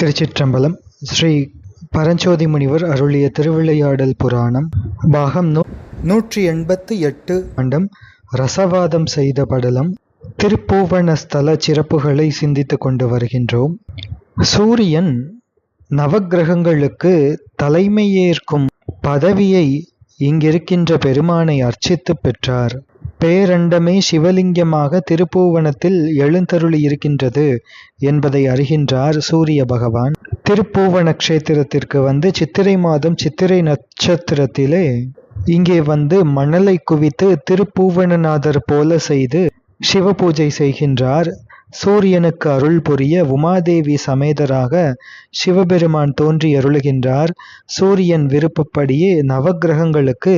திருச்சிற்றம்பலம் ஸ்ரீ பரஞ்சோதி முனிவர் அருளிய திருவிளையாடல் புராணம் பாகம் நூ நூற்றி எண்பத்து எட்டு ஆண்டம் ரசவாதம் செய்த படலம் திருப்பூவன ஸ்தல சிறப்புகளை சிந்தித்து கொண்டு வருகின்றோம். சூரியன் நவக்கிரகங்களுக்கு தலைமையேற்கும் பதவியை இங்கிருக்கின்ற பெருமானை அர்ச்சித்து பெற்றார். பேரண்டமே சிவலிங்கமாக திருப்பூவனத்தில் எழுந்தருளி இருக்கின்றது என்பதை அறிகின்றார் சூரிய பகவான். திருப்பூவன க்ஷேத்திரத்திற்கு வந்து சித்திரை மாதம் சித்திரை நட்சத்திரத்திலே இங்கே வந்து மணலை குவித்து திருப்பூவனநாதர் போல செய்து சிவ பூஜை செய்கின்றார். சூரியனுக்கு அருள் புரிய உமாதேவி சமேதராக சிவபெருமான் தோன்றி அருளுகின்றார். சூரியன் விருப்பப்படியே நவக்கிரகங்களுக்கு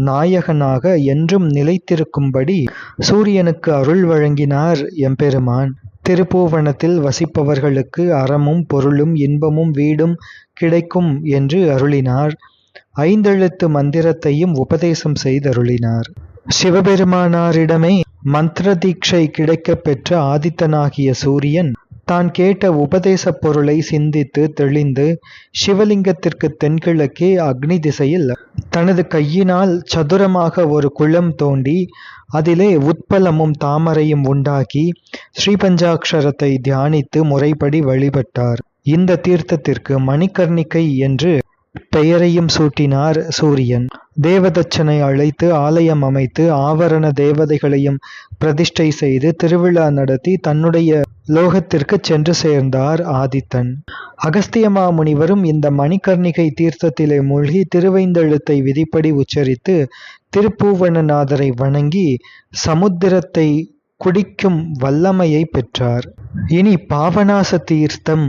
நாயகனாக என்றும் நிலைத்திருக்கும்படி சூரியனுக்கு அருள் வழங்கினார் எம்பெருமான். திருப்பூவனத்தில் வசிப்பவர்களுக்கு அறமும் பொருளும் இன்பமும் வீடும் கிடைக்கும் என்று அருளினார். ஐந்தெழுத்து மந்திரத்தையும் உபதேசம் செய்தருளினார். சிவபெருமானாரிடமே மந்திர தீட்சை கிடைக்கப் பெற்ற ஆதித்தனாகிய சூரியன் தான் கேட்ட உபதேசப் பொருளை சிந்தித்து தெளிந்து சிவலிங்கத்திற்கு தென்கிழக்கே அக்னி திசையில் தனது கையினால் சதுரமாக ஒரு குளம் தோண்டி அதிலே உட்பலமும் தாமரையும் உண்டாக்கி ஸ்ரீபஞ்சாட்சரத்தை தியானித்து முறைப்படி வழிபட்டார். இந்த தீர்த்தத்திற்கு மணிக்கர்ணிக்கை என்று பெயரையும் சூட்டினார் சூரியன். தேவதச்சனை அழைத்து ஆலயம் அமைத்து ஆவரண தேவதைகளையும் பிரதிஷ்டை செய்து திருவிழா நடத்தி தன்னுடைய லோகத்திற்கு சென்று சேர்ந்தார் ஆதித்தன். அகஸ்தியமா முனிவரும் இந்த மணிகர்ணிகை தீர்த்தத்திலே மூழ்கி திருவைந்தெழுத்தை விதிப்படி உச்சரித்து திருப்பூவனநாதரை வணங்கி சமுத்திரத்தை குடிக்கும் வல்லமையை பெற்றார். இனி பாவநாச தீர்த்தம்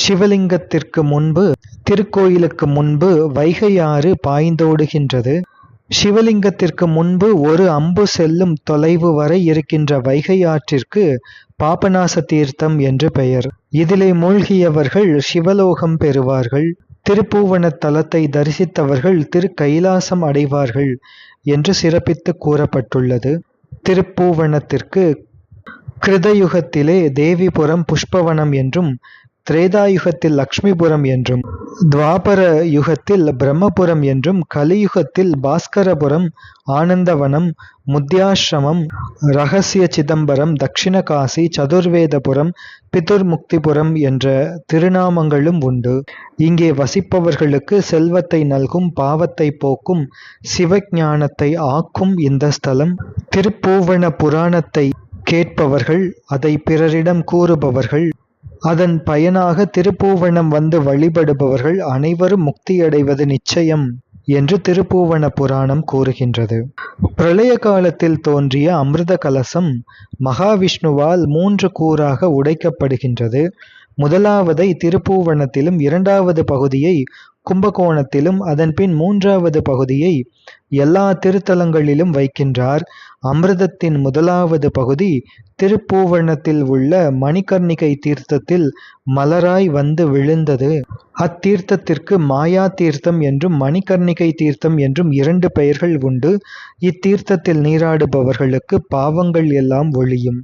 சிவலிங்கத்திற்கு முன்பு திருக்கோயிலுக்கு முன்பு வைகையாறு பாய்ந்தோடுகின்றது. சிவலிங்கத்திற்கு முன்பு ஒரு அம்பு செல்லும் தொலைவு வரை இருக்கின்ற வைகை ஆற்றிற்கு பாபநாச தீர்த்தம் என்று பெயர். இதிலே மூழ்கியவர்கள் சிவலோகம் பெறுவார்கள் திருப்பூவன தலத்தை தரிசித்தவர்கள் திரு கைலாசம் அடைவார்கள் என்று சிறப்பித்து கூறப்பட்டுள்ளது. திருப்பூவனத்திற்கு கிருதயுகத்திலே தேவிபுரம் புஷ்பவனம் என்றும் திரேதாயுகத்தில் லக்ஷ்மிபுரம் என்றும் துவாபர யுகத்தில் பிரம்மபுரம் என்றும் கலியுகத்தில் பாஸ்கரபுரம் ஆனந்தவனம் முத்தியாசிரமம் ரகசிய சிதம்பரம் தட்சிண காசி சதுர்வேதபுரம் பிதுர்முக்திபுரம் என்ற திருநாமங்களும் உண்டு. இங்கே வசிப்பவர்களுக்கு செல்வத்தை நல்கும் பாவத்தை போக்கும் சிவஞானத்தை ஆக்கும் இந்த ஸ்தலம். திருப்பூவன புராணத்தை கேட்பவர்கள் அதை பிறரிடம் கூறுபவர்கள். அதன் பயனாக திருப்பூவனம் வந்து வழிபடுபவர்கள் அனைவரும் முக்தியடைவது நிச்சயம் என்று திருப்பூவன புராணம் கூறுகின்றது. பிரளய காலத்தில் தோன்றிய அமிர்த கலசம் மகாவிஷ்ணுவால் மூன்று கூறாக உடைக்கப்படுகின்றது. முதலாவதை திருப்பூவனத்திலும் இரண்டாவது பகுதியை கும்பகோணத்திலும் அதன்பின் மூன்றாவது பகுதியை எல்லா திருத்தலங்களிலும் வைக்கின்றார். அமிர்தத்தின் முதலாவது பகுதி திருப்பூவணத்தில் உள்ள மணிகர்ணிகை தீர்த்தத்தில் மலராய் வந்து விழுந்தது. அத்தீர்த்தத்திற்கு மாயா தீர்த்தம் என்றும் மணிகர்ணிகை தீர்த்தம் என்றும் இரண்டு பெயர்கள் உண்டு. இத்தீர்த்தத்தில் நீராடுபவர்களுக்கு பாவங்கள் எல்லாம் ஒழியும்.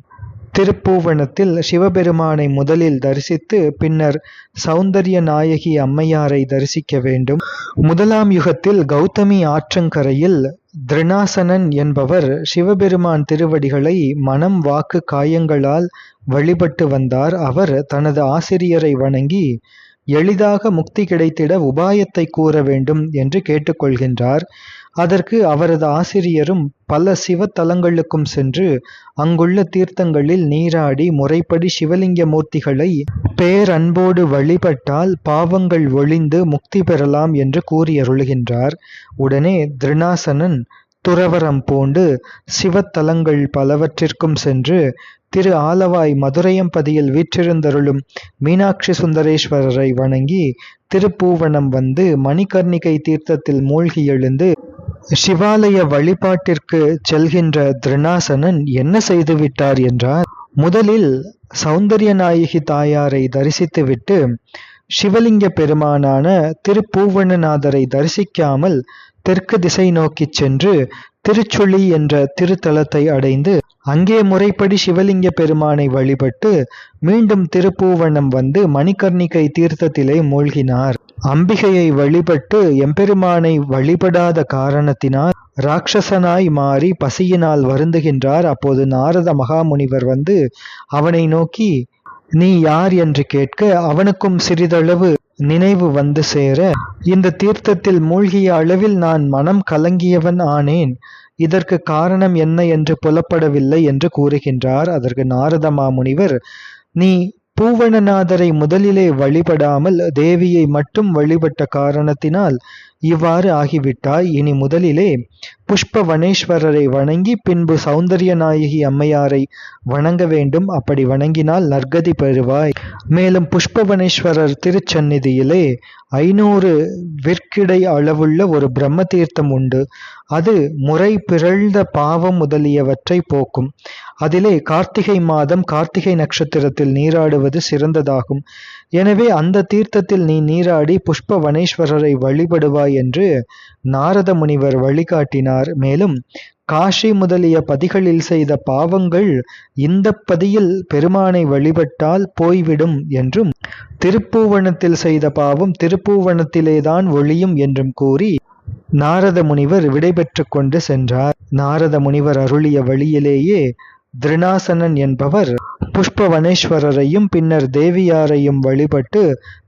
திருப்பூவனத்தில் சிவபெருமானை முதலில் தரிசித்து பின்னர் சௌந்தரிய நாயகி அம்மையாரை தரிசிக்க வேண்டும். முதலாம் யுகத்தில் கௌதமி ஆற்றங்கரையில் திருணாசனன் என்பவர் சிவபெருமான் திருவடிகளை மனம் வாக்கு காயங்களால் வழிபட்டு வந்தார். அவர் தனது ஆசிரியரை வணங்கி எளிதாக முக்தி கிடைத்திட உபாயத்தை கூற வேண்டும் என்று கேட்டுக்கொள்கின்றார். அதற்கு அவரது ஆசிரியரும் பல சிவத்தலங்களுக்கும் சென்று அங்குள்ள தீர்த்தங்களில் நீராடி முறைப்படி சிவலிங்க மூர்த்திகளை பேரன்போடு வழிபட்டால் பாவங்கள் ஒளிந்து முக்தி பெறலாம் என்று கூறியருளுகின்றார். உடனே திருநாசனன் துறவரம் பூண்டு சிவத்தலங்கள் பலவற்றிற்கும் சென்று திரு ஆலவாய் மதுரையம்பதியில் வீற்றிருந்தருளும் மீனாட்சி சுந்தரேஸ்வரரை வணங்கி திருப்பூவனம் வந்து மணிகர்ணிகை தீர்த்தத்தில் மூழ்கி எழுந்து சிவாலய வழிபாட்டிற்கு செல்கின்ற திருநாசனன் என்ன செய்துவிட்டார் என்றார். முதலில் சௌந்தரிய நாயகி தாயாரை தரிசித்துவிட்டு சிவலிங்க பெருமானான திருப்பூவனநாதரை தரிசிக்காமல் தெற்கு திசை நோக்கிச் சென்று திருச்சுழி என்ற திருத்தலத்தை அடைந்து அங்கே முறைப்படி சிவலிங்க பெருமானை வழிபட்டு மீண்டும் திருப்பூவனம் வந்து மணிகர்ணிகை தீர்த்தத்திலே மூழ்கினார். அம்பிகையை வழிபட்டு எம்பெருமானை வழிபடாத காரணத்தினால் ராட்சசனாய் மாறி பசியினால் வருந்துகின்றார். அப்போது நாரத மகாமுனிவர் வந்து அவனை நோக்கி நீ யார் என்று கேட்க அவனுக்கும் சிறிதளவு நினைவு வந்து சேர இந்த தீர்த்தத்தில் மூழ்கிய அளவில் நான் மனம் கலங்கியவன் ஆனேன். இதற்கு காரணம் என்ன என்று புலப்படவில்லை என்று கூறுகின்றார் அதற்கு நாரத மாமுனிவர் நீ பூவனநாதரை முதலிலே வழிபடாமல் தேவியை மட்டும் வழிபட்ட காரணத்தினால் இவ்வாறு ஆகிவிட்டாய் இனி முதலிலே புஷ்பவனேஸ்வரரை வணங்கி பின்பு சௌந்தரிய நாயகி அம்மையாரை வணங்க வேண்டும். அப்படி வணங்கினால் நற்கதி பெறுவாய். மேலும் புஷ்பவனேஸ்வரர் திருச்சந்நிதியிலே ஐநூறு விற்கிடை அளவுள்ள ஒரு பிரம்ம தீர்த்தம் உண்டு. அது முறை பிறழ்ந்த பாவம் முதலியவற்றை போக்கும். அதிலே கார்த்திகை மாதம் கார்த்திகை நட்சத்திரத்தில் நீராடுவது சிறந்ததாகும். எனவே அந்த தீர்த்தத்தில் நீ நீராடி புஷ்பவனேஸ்வரரை வழிபடுவாய் என்று நாரத முனிவர் வழிகாட்டினார். மேலும் காஷி முதலிய பதிகளில் செய்த பாவங்கள் இந்த பதியில் பெருமானை வழிபட்டால் போய்விடும் என்றும் திருப்பூவனத்தில் செய்த பாவம் திருப்பூவனத்திலேதான் ஒழியும் என்றும் கூறி நாரத முனிவர் விடைபெற்று கொண்டு சென்றார். நாரத முனிவர் அருளிய வழியிலேயே திருநாசனன் என்பவர் புஷ்பவனேஸ்வரரையும் பின்னர் தேவியாரையும் வழிபட்டு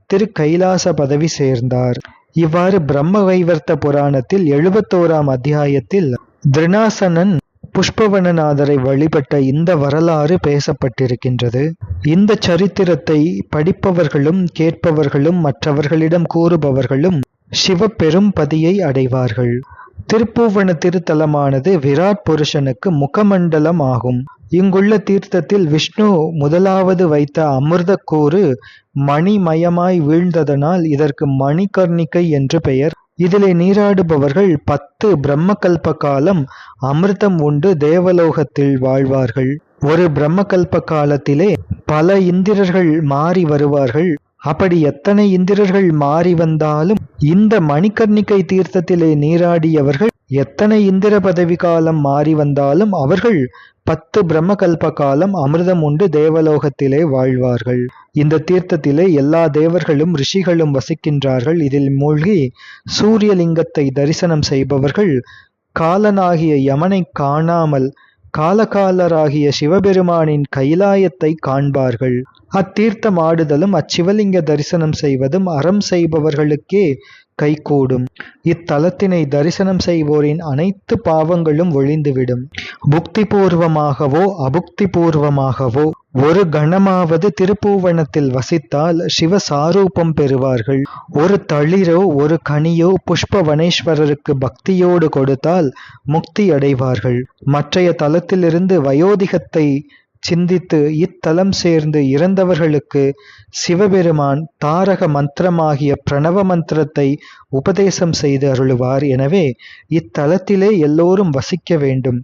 திருக்கைலாச பதவி சேர்ந்தார். இவ்வாறு பிரம்ம வைவர்த்த புராணத்தில் எழுபத்தோராம் அத்தியாயத்தில் திருநாசனன் புஷ்பவனநாதரை வழிபட்ட இந்த வரலாறு பேசப்பட்டிருக்கின்றது. இந்த சரித்திரத்தை படிப்பவர்களும் கேட்பவர்களும் மற்றவர்களிடம் கூறுபவர்களும் சிவபெரும் பதியை அடைவார்கள். திருப்பூவன திருத்தலமானது விராட் புருஷனுக்கு முகமண்டலம் ஆகும் இங்குள்ள தீர்த்தத்தில் விஷ்ணு முதலாவது வைத்த அமிர்த கூறு மணிமயமாய் வீழ்ந்ததனால் இதற்கு மணிகர்ணிகை என்று பெயர். இதிலே நீராடுபவர்கள் பத்து பிரம்மகல்ப காலம் அமிர்தம் உண்டு தேவலோகத்தில் வாழ்வார்கள். ஒரு பிரம்மகல்ப காலத்திலே பல இந்திரர்கள் மாறி வருவார்கள். அப்படி எத்தனை இந்திரர்கள் மாறி வந்தாலும் இந்த மணிக்கர்ணிக்கை தீர்த்தத்திலே நீராடியவர்கள் எத்தனை இந்திர பதவி காலம் மாறி வந்தாலும் அவர்கள் பத்து பிரம்மகல்ப காலம் அமிர்தம் உண்டு தேவலோகத்திலே வாழ்வார்கள். இந்த தீர்த்தத்திலே எல்லா தேவர்களும் ரிஷிகளும் வசிக்கின்றார்கள். இதில் மூழ்கி சூரியலிங்கத்தை தரிசனம் செய்பவர்கள் காலனாகிய யமனை காணாமல் காலகாலராகிய சிவபெருமானின் கைலாயத்தை காண்பார்கள். அத்தீர்த்தம் ஆடுதலும் அச்சிவலிங்க தரிசனம் செய்வதும் அறம் செய்பவர்களுக்கே கைகூடும். இத்தலத்தினை தரிசனம் செய்வோரின் அனைத்து பாவங்களும் ஒழிந்துவிடும். புக்தி பூர்வமாகவோ அபுக்தி பூர்வமாகவோ ஒரு கணமாவது திருப்பூவனத்தில் வசித்தால் சிவ சாரூபம் பெறுவார்கள். ஒரு தளிரோ ஒரு கனியோ புஷ்பவனேஸ்வரருக்கு பக்தியோடு கொடுத்தால் முக்தி அடைவார்கள் மற்றைய தலத்திலிருந்து வயோதிகத்தை சிந்தித்து இத்தலம் சேர்ந்து இறந்தவர்களுக்கு சிவபெருமான் தாரக மந்திரமாகிய பிரணவ மந்திரத்தை உபதேசம் செய்து அருளுவார். எனவே இத்தலத்திலே எல்லோரும் வசிக்க வேண்டும்.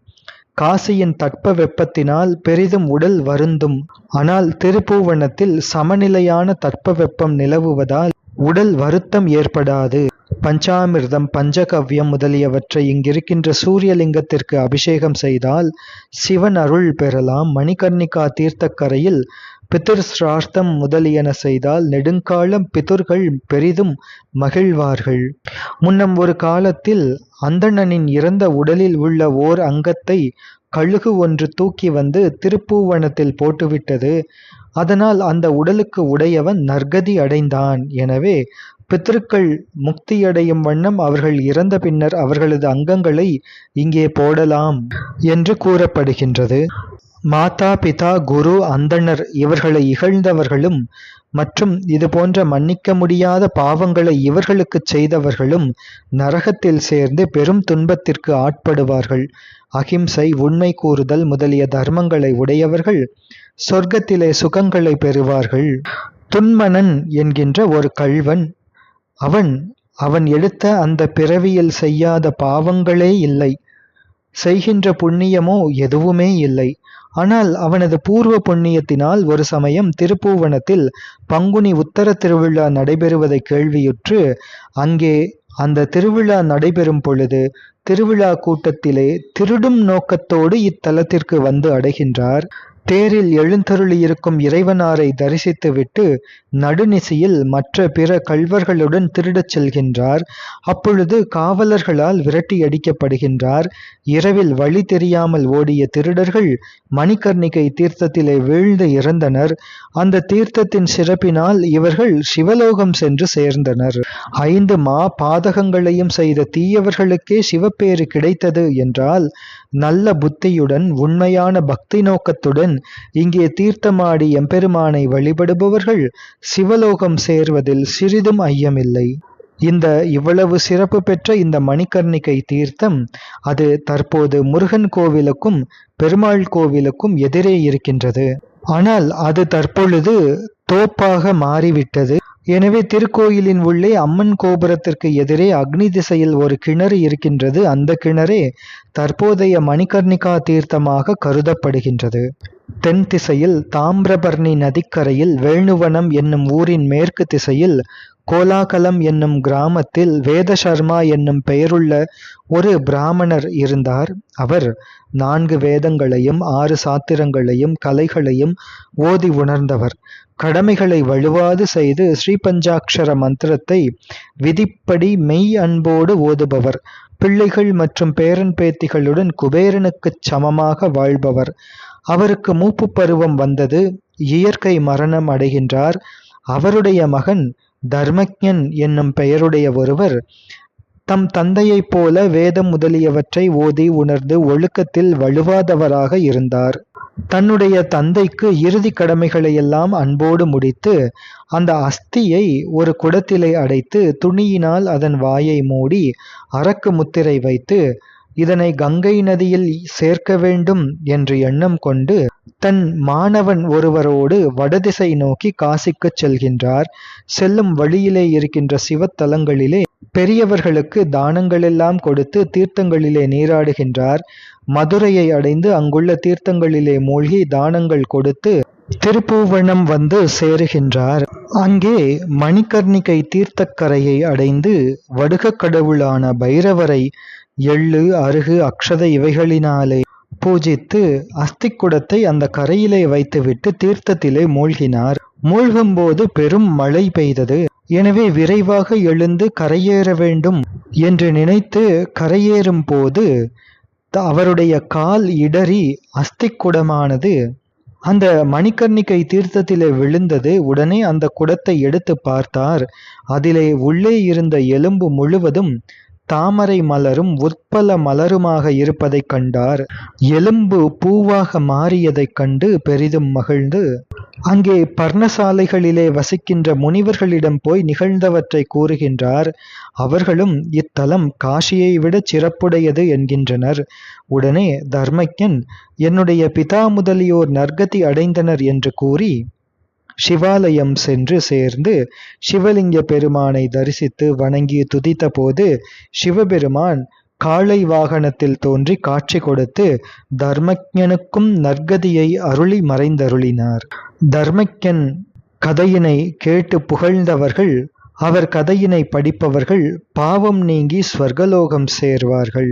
காசியின் தட்ப வெப்பத்தினால் பெரிதும் உடல் வருந்தும். ஆனால் திருப்பூவனத்தில் சமநிலையான தட்ப வெப்பம் நிலவுவதால் உடல் வருத்தம் ஏற்படாது. பஞ்சாமிர்தம் பஞ்சகவ்யம் முதலியவற்றை இங்கிருக்கின்ற சூரியலிங்கத்திற்கு அபிஷேகம் செய்தால் சிவன் அருள் பெறலாம். மணிகர்ணிகா தீர்த்தக்கரையில் பிதிர் சிரார்த்தம் முதலியன செய்தால் நெடுங்காலம் பிதுர்கள் பெரிதும் மகிழ்வார்கள். முன்னம் ஒரு காலத்தில் அந்தணனின் இறந்த உடலில் உள்ள ஓர் அங்கத்தை கழுகு ஒன்று தூக்கி வந்து திருப்பூவனத்தில் போட்டுவிட்டது. அதனால் அந்த உடலுக்கு உடையவன் நற்கதி அடைந்தான். எனவே பித்ருக்கள் முக்தியடையும் வண்ணம் அவர்கள் இறந்த பின்னர் அவர்களது அங்கங்களை இங்கே போடலாம் என்று கூறப்படுகின்றது. மாதா பிதா குரு அந்தணர் இவர்களை இகழ்ந்தவர்களும் மற்றும் இது போன்ற மன்னிக்க முடியாத பாவங்களை இவர்களுக்கு செய்தவர்களும் நரகத்தில் சேர்ந்து பெரும் துன்பத்திற்கு ஆட்படுவார்கள். அகிம்சை உண்மை கூறுதல் முதலிய தர்மங்களை உடையவர்கள் சொர்க்கத்திலே சுகங்களை பெறுவார்கள். துன்மனன் என்கின்ற ஒரு கள்வன் அவன் அவன் எடுத்த அந்த பிறவியில் செய்யாத பாவங்களே இல்லை. செய்கின்ற புண்ணியமோ எதுவுமே இல்லை. ஆனால் அவனது பூர்வ புண்ணியத்தினால் ஒரு சமயம் திருப்பூவனத்தில் பங்குனி உத்தர திருவிழா நடைபெறுவதை கேள்வியுற்று அங்கே அந்த திருவிழா நடைபெறும் பொழுது திருவிழா கூட்டத்திலே திருடும் நோக்கத்தோடு இத்தலத்திற்கு வந்து அடைகின்றார். தேரில் எழுந்தருளியிருக்கும் இறைவனாரை தரிசித்துவிட்டு நடுநிசையில் மற்ற பிற கள்வர்களுடன் திருடச் செல்கின்றார். அப்பொழுது காவலர்களால் விரட்டி அடிக்கப்படுகின்றார் இரவில் வழி தெரியாமல் ஓடிய திருடர்கள் மணிகர்ணிகை தீர்த்தத்திலே வீழ்ந்து இறந்தனர். அந்த தீர்த்தத்தின் சிறப்பினால் இவர்கள் சிவலோகம் சென்று சேர்ந்தனர். ஐந்து மா பாதகங்களையும் செய்த தீயவர்களுக்கே சிவப்பேறு கிடைத்தது என்றால் நல்ல புத்தியுடன் உண்மையான பக்தி நோக்கத்துடன் இங்கே தீர்த்தமாடி எம்பெருமானை வழிபடுபவர்கள் சிவலோகம் சேர்வதில் சிறிதும் ஐயமில்லை. இந்த இவ்வளவு சிறப்பு பெற்ற இந்த மணிகர்ணிகை தீர்த்தம் அது தற்போது முருகன் கோவிலுக்கும் பெருமாள் கோவிலுக்கும் எதிரே இருக்கின்றது. ஆனால் அது தற்பொழுது தோப்பாக மாறிவிட்டது. எனவே திருக்கோயிலின் உள்ளே அம்மன் கோபுரத்திற்கு எதிரே அக்னி திசையில் ஒரு கிணறு இருக்கின்றது. அந்த கிணறே தற்போதைய மணிகர்ணிகா தீர்த்தமாக கருதப்படுகின்றது. தென் திசையில் தாமிரபர்ணி நதிக்கரையில் வேணுவனம் என்னும் ஊரின் மேற்கு திசையில் கோலாகலம் என்னும் கிராமத்தில் வேதசர்மா என்னும் பெயருள்ள ஒரு பிராமணர் இருந்தார். அவர் நான்கு வேதங்களையும் ஆறு சாத்திரங்களையும் கலைகளையும் ஓதி உணர்ந்தவர். கடமைகளை வலுவாது செய்து ஸ்ரீபஞ்சாட்சர மந்திரத்தை விதிப்படி மெய் அன்போடு ஓதுபவர். பிள்ளைகள் மற்றும் பேரன் பேத்திகளுடன் குபேரனுக்குச் சமமாக வாழ்பவர். அவருக்கு மூப்பு பருவம் வந்தது. இயற்கை மரணம் அடைகின்றார். அவருடைய மகன் தர்மஜன் என்னும் பெயருடைய ஒருவர் தம் தந்தையைப் போல வேதம் முதலியவற்றை ஓதி உணர்ந்து ஒழுக்கத்தில் வலுவாதவராக இருந்தார். தன்னுடைய தந்தைக்கு இறுதி கடமைகளை எல்லாம் அன்போடு முடித்து அந்த அஸ்தியை ஒரு குடத்திலே அடைத்து துணியினால் அதன் வாயை மூடி அரக்கு முத்திரை வைத்து இதனை கங்கை நதியில் சேர்க்க வேண்டும் என்று எண்ணம் கொண்டு தன் மாணவன் ஒருவரோடு வடதிசை நோக்கி காசிக்குச் செல்கின்றார். செல்லும் வழியிலே இருக்கின்ற சிவத்தலங்களிலே பெரியவர்களுக்கு தானங்களெல்லாம் கொடுத்து தீர்த்தங்களிலே நீராடுகின்றார். மதுரையை அடைந்து அங்குள்ள தீர்த்தங்களிலே மூழ்கி தானங்கள் கொடுத்து திருப்பூவனம் வந்து சேருகின்றார். அங்கே மணிகர்ணிகை தீர்த்தக்கரையை அடைந்து வடுகக் கடவுளான பைரவரை எள்ளு அருகு அக்ஷதை இவைகளினாலே பூஜித்து அஸ்திக்குடத்தை அந்த கரையிலே வைத்துவிட்டு தீர்த்தத்திலே மூழ்கினார். மூழ்கும்போது பெரும் மழை பெய்தது. எனவே விரைவாக எழுந்து கரையேற வேண்டும் என்று நினைத்து கரையேறும் போது அவருடைய கால் இடறி அஸ்திக்குடமானது. அந்த மணிகர்ணிகை தீர்த்தத்திலே விழுந்தது. உடனே அந்த குடத்தை எடுத்து பார்த்தார். அதிலே உள்ளே இருந்த எலும்பு முழுவதும் தாமரை மலரும் உற்பல மலருமாக இருப்பதைக் கண்டார். எலும்பு பூவாக மாறியதைக் கண்டு பெரிதும் மகிழ்ந்து அங்கே பர்ணசாலைகளிலே வசிக்கின்ற முனிவர்களிடம் போய் நிகழ்ந்தவற்றை கூறுகின்றார். அவர்களும் இத்தலம் காஷியை விட சிறப்புடையது என்கின்றனர். உடனே தர்மஜன் என்னுடைய பிதா முதலியோர் நற்கதி அடைந்தனர் என்று கூறி சிவாலயம் சென்று சேர்ந்து சிவலிங்க பெருமானை தரிசித்து வணங்கி துதித்த போது சிவபெருமான் காளை வாகனத்தில் தோன்றி காட்சி கொடுத்து தர்மஜனுக்கும் நற்கதியை அருளி மறைந்தருளினார். தர்மக்யன் கதையினை கேட்டு புகழ்ந்தவர்கள் அவர் கதையினை படிப்பவர்கள் பாவம் நீங்கி ஸ்வர்கலோகம் சேர்வார்கள்.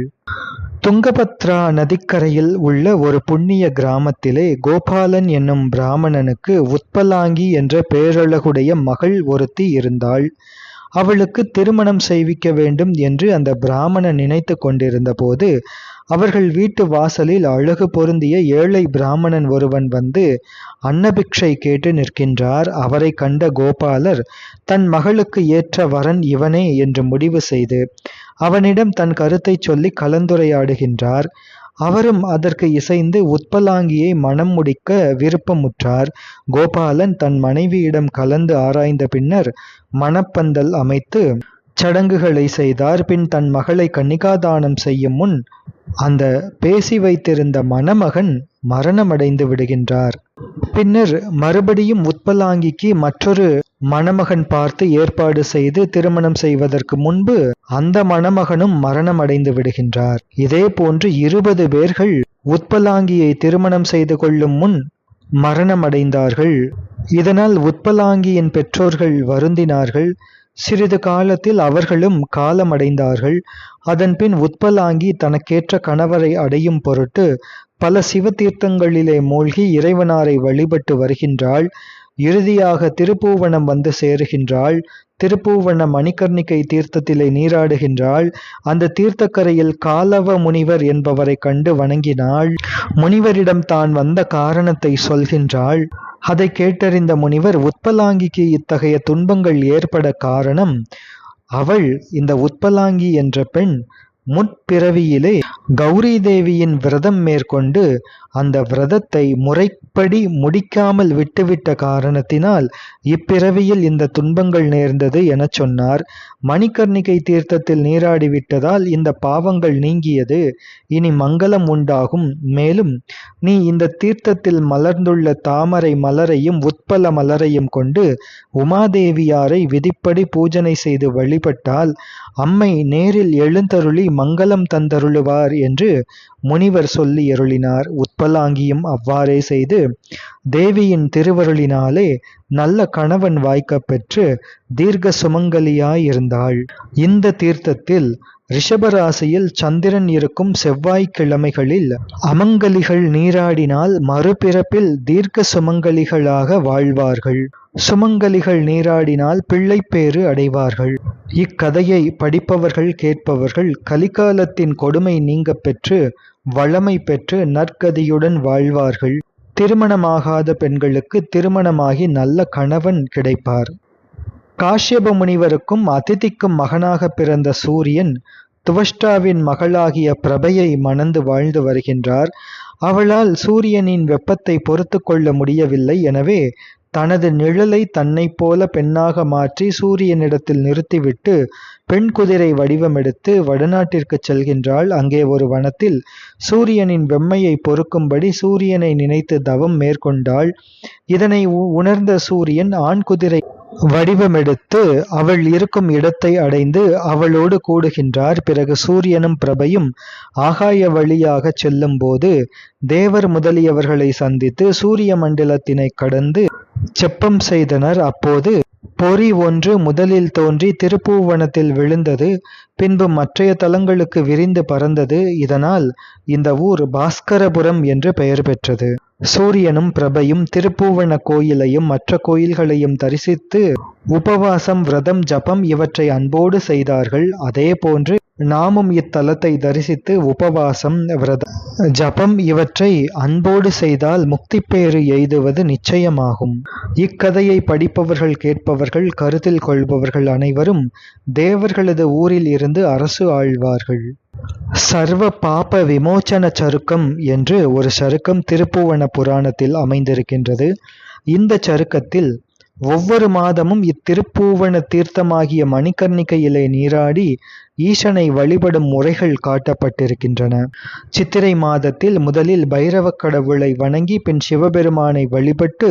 துங்கபத்ரா நதிக்கரையில் உள்ள ஒரு புண்ணிய கிராமத்திலே கோபாலன் என்னும் பிராமணனுக்கு உத்பலாங்கி என்ற பேரழகுடைய மகள் ஒருத்தி இருந்தாள். அவளுக்கு திருமணம் செய்விக்க வேண்டும் என்று அந்த பிராமணன் நினைத்து கொண்டிருந்த போது அவர்கள் வீட்டு வாசலில் அழகு பொருந்திய ஏழை பிராமணன் ஒருவன் வந்து அன்னபிக்ஷை கேட்டு நிற்கின்றார். அவரை கண்ட கோபாலர் தன் மகளுக்கு ஏற்ற வரன் இவனே என்று முடிவு செய்து அவனிடம் தன் கருத்தை சொல்லி கலந்துரையாடுகின்றார். அவரும் அதற்கு இசைந்து உத்பலாங்கியை மனம் முடிக்க விருப்பமுற்றார். கோபாலன் தன் மனைவியிடம் கலந்து ஆராய்ந்த பின்னர் மணப்பந்தல் அமைத்து சடங்குகளை செய்தார் பின் தன் மகளை கன்னிகாதானம் செய்யும் முன் அந்த பேசி வைத்திருந்த மணமகன் மரணமடைந்து விடுகின்றார். பின்னர் மறுபடியும் உட்பலாங்கிக்கு மற்றொரு மணமகன் பார்த்து ஏற்பாடு செய்து திருமணம் செய்வதற்கு முன்பு அந்த மணமகனும் மரணம் அடைந்து விடுகின்றார். இதே போன்று இருபது பேர்கள் உத்பலாங்கியை திருமணம் செய்து கொள்ளும் முன் மரணமடைந்தார்கள். இதனால் உத்பலாங்கியின் பெற்றோர்கள் வருந்தினார்கள். சிறிது காலத்தில் அவர்களும் காலமடைந்தார்கள். அதன்பின் உத்பலாங்கி தனக்கேற்ற கணவரை அடையும் பொருட்டு பல சிவ தீர்த்தங்களிலே மூழ்கி இறைவனாரை வழிபட்டு வருகின்றாள். இறுதியாக திருப்பூவனம் வந்து சேருகின்றாள். திருப்பூவன மணிகர்ணிகை தீர்த்தத்திலே நீராடுகின்றாள். அந்த தீர்த்தக்கரையில் காலவ முனிவர் என்பவரை கண்டு வணங்கினாள். முனிவரிடம் தான் வந்த காரணத்தை சொல்கின்றாள். அதை கேட்டறிந்த முனிவர் உத்பலாங்கிக்கு இத்தகைய துன்பங்கள் ஏற்பட காரணம்? அவள் இந்த உத்பலாங்கி என்ற பெண் பிறவியிலே கௌரி தேவியின் விரதம் மேற்கொண்டு அந்த விரதத்தை முறைப்படி முடிக்காமல் விட்டுவிட்ட காரணத்தினால் இப்பிறவியில் இந்த துன்பங்கள் நேர்ந்தது எனச் சொன்னார். மணிகர்ணிகை தீர்த்தத்தில் நீராடிவிட்டதால் இந்த பாவங்கள் நீங்கியது. இனி மங்களம் உண்டாகும். மேலும் நீ இந்த தீர்த்தத்தில் மலர்ந்துள்ள தாமரை மலரையும் உட்பல மலரையும் கொண்டு உமாதேவியாரை விதிப்படி பூஜனை செய்து வழிபட்டால் அம்மை நேரில் எழுந்தருளி மங்களம் தந்தருளுவார் என்று முனிவர் சொல்லி அருளினார். உட்பலாங்கியும் அவ்வாறே செய்து தேவியின் திருவருளினாலே நல்ல கணவன் வாய்க்கப் பெற்று தீர்க்க சுமங்கலியாயிருந்தாள். இந்த தீர்த்தத்தில் ரிஷபராசியில் சந்திரன் இருக்கும் செவ்வாய்க்கிழமைகளில் அமங்கலிகள் நீராடினால் மறுபிறப்பில் தீர்க்க சுமங்கலிகளாக வாழ்வார்கள். சுமங்கலிகள் நீராடினால் பிள்ளைப்பேறு அடைவார்கள். இக்கதையை படிப்பவர்கள் கேட்பவர்கள் கலிகாலத்தின் கொடுமை நீங்க பெற்று வளமை பெற்று நற்கதியுடன் வாழ்வார்கள். திருமணமாகாத பெண்களுக்கு திருமணமாகி நல்ல கணவன் கிடைப்பார். காஷ்யப முனிவருக்கும் அதிதிக்கும் மகனாக பிறந்த சூரியன் துவஷ்டாவின் மகளாகிய பிரபையை மணந்து வாழ்ந்து வருகின்றார். அவளால் சூரியனின் வெப்பத்தை பொறுத்து கொள்ள முடியவில்லை. எனவே தனது நிழலை தன்னைப் போல பெண்ணாக மாற்றி சூரியனிடத்தில் நிறுத்திவிட்டு பெண் குதிரை வடிவமெடுத்து வடநாட்டிற்கு செல்கின்றாள். அங்கே ஒரு வனத்தில் சூரியனின் வெம்மையை பொறுக்கும்படி சூரியனை நினைத்து தவம் மேற்கொண்டாள். இதனை உணர்ந்த சூரியன் ஆண் குதிரை வடிவமெடுத்து அவள் இருக்கும் இடத்தை அடைந்து அவளோடு கூடுகின்றார். பிறகு சூரியனும் பிரபையும் ஆகாய வழியாக செல்லும்போது தேவர் முதலியவர்களை சந்தித்து சூரிய மண்டலத்தினை கடந்து செப்பம் செய்தனர். அப்போது பொறி ஒன்று முதலில் தோன்றி திருப்பூவனத்தில் விழுந்தது. பின்பு மற்றைய தலங்களுக்கு விரிந்து பறந்தது. இதனால் இந்த ஊர் பாஸ்கரபுரம் என்று பெயர் பெற்றது. சூரியனும் பிரபையும் திருப்பூவன கோயிலையும் மற்ற கோயில்களையும் தரிசித்து உபவாசம் விரதம் ஜபம் இவற்றை அன்போடு செய்தார்கள். அதே போன்று நாமும் இத்தலத்தை தரிசித்து உபவாசம் விரத ஜபம் இவற்றை அன்போடு செய்தால் முக்தி பேறு எய்துவது நிச்சயமாகும். இக்கதையை படிப்பவர்கள் கேட்பவர்கள் கருத்தில் கொள்பவர்கள் அனைவரும் தேவர்களது ஊரில் இருந்து அரசு ஆழ்வார்கள். சர்வ பாப விமோச்சன சருக்கம் என்று ஒரு சருக்கம் திருப்புவன புராணத்தில் அமைந்திருக்கின்றது. இந்த சருக்கத்தில் ஒவ்வொரு மாதமும் இத்திருப்பூவன தீர்த்தமாகிய மணிக்கர்ணிக்கையிலே நீராடி ஈசனை வழிபடும் முறைகள் காட்டப்பட்டிருக்கின்றன. சித்திரை மாதத்தில் முதலில் பைரவ கடவுளை வணங்கி பின் சிவபெருமானை வழிபட்டு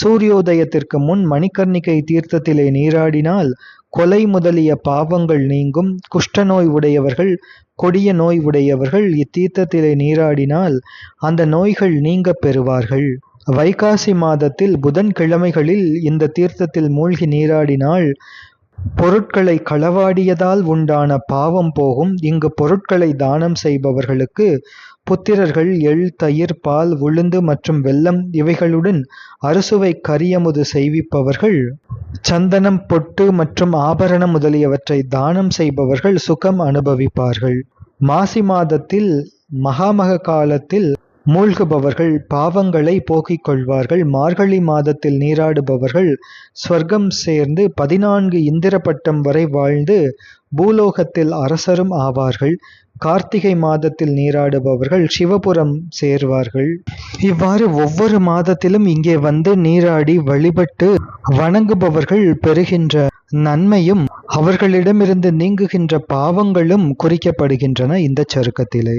சூரியோதயத்திற்கு முன் மணிக்கர்ணிகை தீர்த்தத்திலே நீராடினால் கொலை முதலிய பாவங்கள் நீங்கும். குஷ்டநோய் உடையவர்கள் கொடிய நோய் உடையவர்கள் இத்தீர்த்தத்திலே நீராடினால் அந்த நோய்கள் நீங்க பெறுவார்கள். வைகாசி மாதத்தில் புதன் கிழமைகளில் இந்த தீர்த்தத்தில் மூழ்கி நீராடினால் பொருட்களை களவாடியதால் உண்டான பாவம் போகும். இங்கு பொருட்களை தானம் செய்பவர்களுக்கு புத்திரர்கள் எள் தயிர் பால் உளுந்து மற்றும் வெல்லம் இவைகளுடன் அறுசுவை கரியமுது செய்விப்பவர்கள். சந்தனம் பொட்டு மற்றும் ஆபரணம் முதலியவற்றை தானம் செய்பவர்கள் சுகம் அனுபவிப்பார்கள். மாசி மாதத்தில் மகாமக காலத்தில் மூழ்குபவர்கள் பாவங்களை போக்கிக் கொள்வார்கள். மார்கழி மாதத்தில் நீராடுபவர்கள் ஸ்வர்க்கம் சேர்ந்து பதினான்கு இந்திர பட்டம் வரை வாழ்ந்து பூலோகத்தில் அரசரும் ஆவார்கள். கார்த்திகை மாதத்தில் நீராடுபவர்கள் சிவபுரம் சேர்வார்கள். இவ்வாறு ஒவ்வொரு மாதத்திலும் இங்கே வந்து நீராடி வழிபட்டு வணங்குபவர்கள் பெறுகின்ற நன்மையும் அவர்களிடமிருந்து நீங்குகின்ற பாவங்களும் குறிக்கப்படுகின்றன இந்த சருக்கத்திலே.